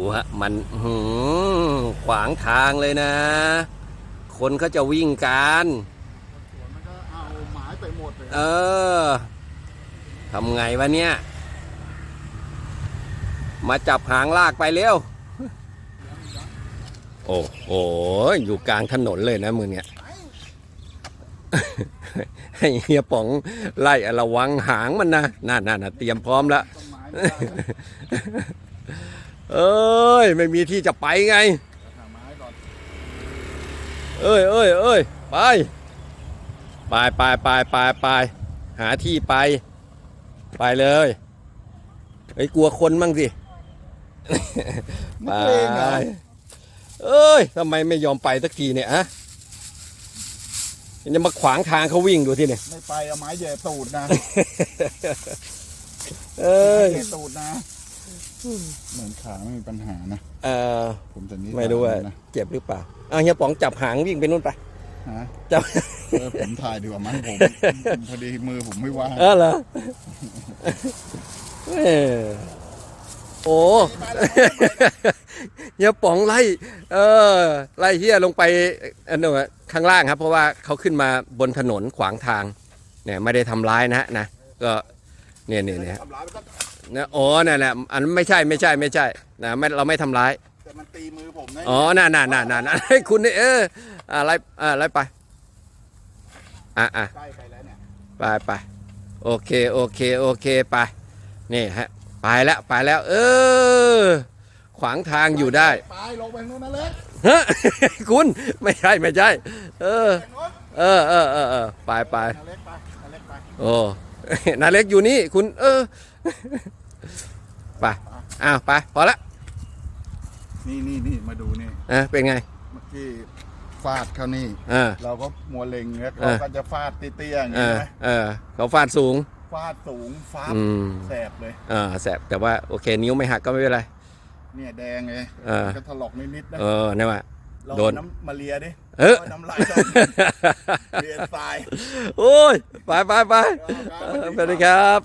ดูฮะมันหือขวางทางเลยนะ คนเขาจะวิ่งกันสวนมันก็เอาหมายไปหมดเลยเออทำไงวะเนี่ย มาจับหางลากไปเร็ว โอ้โห อยู่กลางถนนเลยนะมึงเนี่ยให้เฮียป๋องไล่ระวังหางมันนะน่าน่าเตรียมพร้อมแล้ว ต้นไม้ไม่ได้นะเอ้ย ไม่มีที่จะไปไงหาไม้ก่อนเอ้ยเอ้ยเอ้ยไป ไปไปไปไปไปหาที่ไป ไปเลยไอ้ยกลัวคนมั่งสิไปนักเลงเหรอเอ้ยทำไมไม่ยอมไปสักทีเนี่ยฮะยังจะมาขวางทางเขาวิ่งดูที่เนี่ยไม่ไปเอาไม้แย่ตูดนะเอ้ยแย่ตูดนะ เหมือนขาไม่มีปัญหานะเออผมจะนิดไม่รู้ว่านะเจ็บหรือเปล่าอะเฮียป๋องจับหางวิ่งไปนู่นไปฮะจับเออผมถ่ายดีกว่ามั้งผมผมพอดีมือผมไม่ว่างเออเหรอเออโอ้เฮียป๋องไล่เออไล่เฮียลงไปอันนู้นอะข้างล่างครับ เพราะว่าเขาขึ้นมาบนถนนขวางทาง เนี่ยไม่ได้ทำร้ายนะฮะนะก็เนี่ยเนี่ยเนี่ย ทำร้ายไปสักนะอ๋อนั่นแหละอันนั้นไม่ใช่ไม่ใช่ไม่ใช่นะไม่เราไม่ทำร้าย แต่มันตีมือผมนะอ๋อน่าน่าน่าน่าน่าให้คุณนี่เอออะไรอ่าอะไรไป อะอะใกล้ไปแล้วเนี่ยไปไปโอเคโอเคโอเคไป นี่ฮะ ไปแล้วไปแล้ว เออ ขวางทางอยู่ได้ไปลงไปทางนู้นนะเล็กฮะคุณไม่ใช่ไม่ใช่ เออทางนู้นเออเออเออเออไปไปนาเล็กไปนาเล็กไป โอ้ นาเล็กอยู่นี่คุณ เออไปอ้าวไปพอละนี่นี่นี่มาดูนี่อะเป็นไงเมื่อกี้ฟาดเขานี่อ่าเราก็มัวเล็งแล้วเอเราอก็จะฟาดเตี้ยๆอย่างเอนี้อนะเออเขาฟาดสูง ฟาดสูงฟาดอืมแสบเลยอ่าแสบแต่ว่าโอเค นิ้วไม่หักก็ไม่เป็นไรเนี่ยแดงเลยเออก็ถลอกนิดๆนะเออนี่ว่าเรา โดนเอาน้ำมาเลียดิเออาน้ำลายเราเลียทราย โอ้ย ไปไปไปเอาครับเออสวัสดีครับ